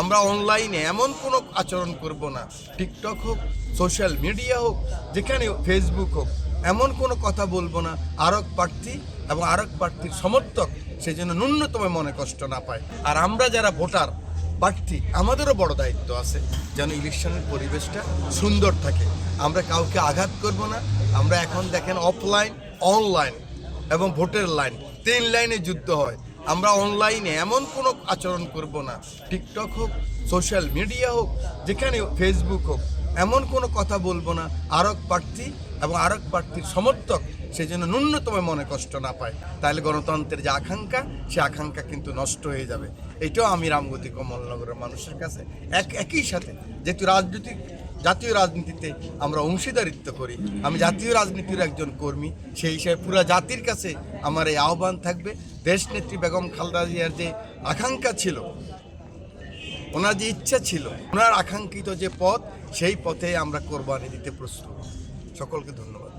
আমরা অনলাইনে এমন কোনো আচরণ করব না। টিকটক হোক সোশ্যাল মিডিয়া হোক, যেখানে ফেসবুক হোক, এমন কোনো কথা বলব না। আরক প্রার্থী এবং আরক প্রার্থীর সমর্থক সেই জন্য ন্যূনতম মনে কষ্ট না পায়। আর আমরা যারা ভোটার, প্রার্থী, আমাদেরও বড় দায়িত্ব আছে যেন ইলেকশনের পরিবেশটা সুন্দর থাকে। আমরা কাউকে আঘাত করব না। আমরা এখন দেখেন অফলাইন অনলাইন এবং ভোটের লাইন তিন লাইনে যুদ্ধ হয়। আমরা অনলাইনে এমন কোনো আচরণ করব না। টিকটক হোক সোশ্যাল মিডিয়া হোক, যেখানে ফেসবুক হোক, এমন কোনো কথা বলব না। আরক প্রার্থী এবং আরক প্রার্থীর সমর্থক সেই জন্য ন্যূনতম মনে কষ্ট না পায়। তাহলে গণতন্ত্রের যে আকাঙ্ক্ষা, সে আকাঙ্ক্ষা কিন্তু নষ্ট হয়ে যাবে। এটাও আমি রামগতি কমলনগরের মানুষের কাছে এক একই সাথে। যেহেতু রাজনৈতিক জাতীয় রাজনীতিতে আমরা অংশীদারিত্ব করি। আমি জাতীয় রাজনীতির একজন কর্মী, সেই হিসাবে পুরো জাতির কাছে আমার এই আহ্বান থাকবে। দেশ নেত্রী বেগম খালদা জিয়ার যে আকাঙ্ক্ষা ছিল, ওনার যে ইচ্ছা ছিল, ওনার আকাঙ্ক্ষিত যে পথ, সেই পথে আমরা কোরবানি দিতে প্রস্তুত। সকলকে ধন্যবাদ।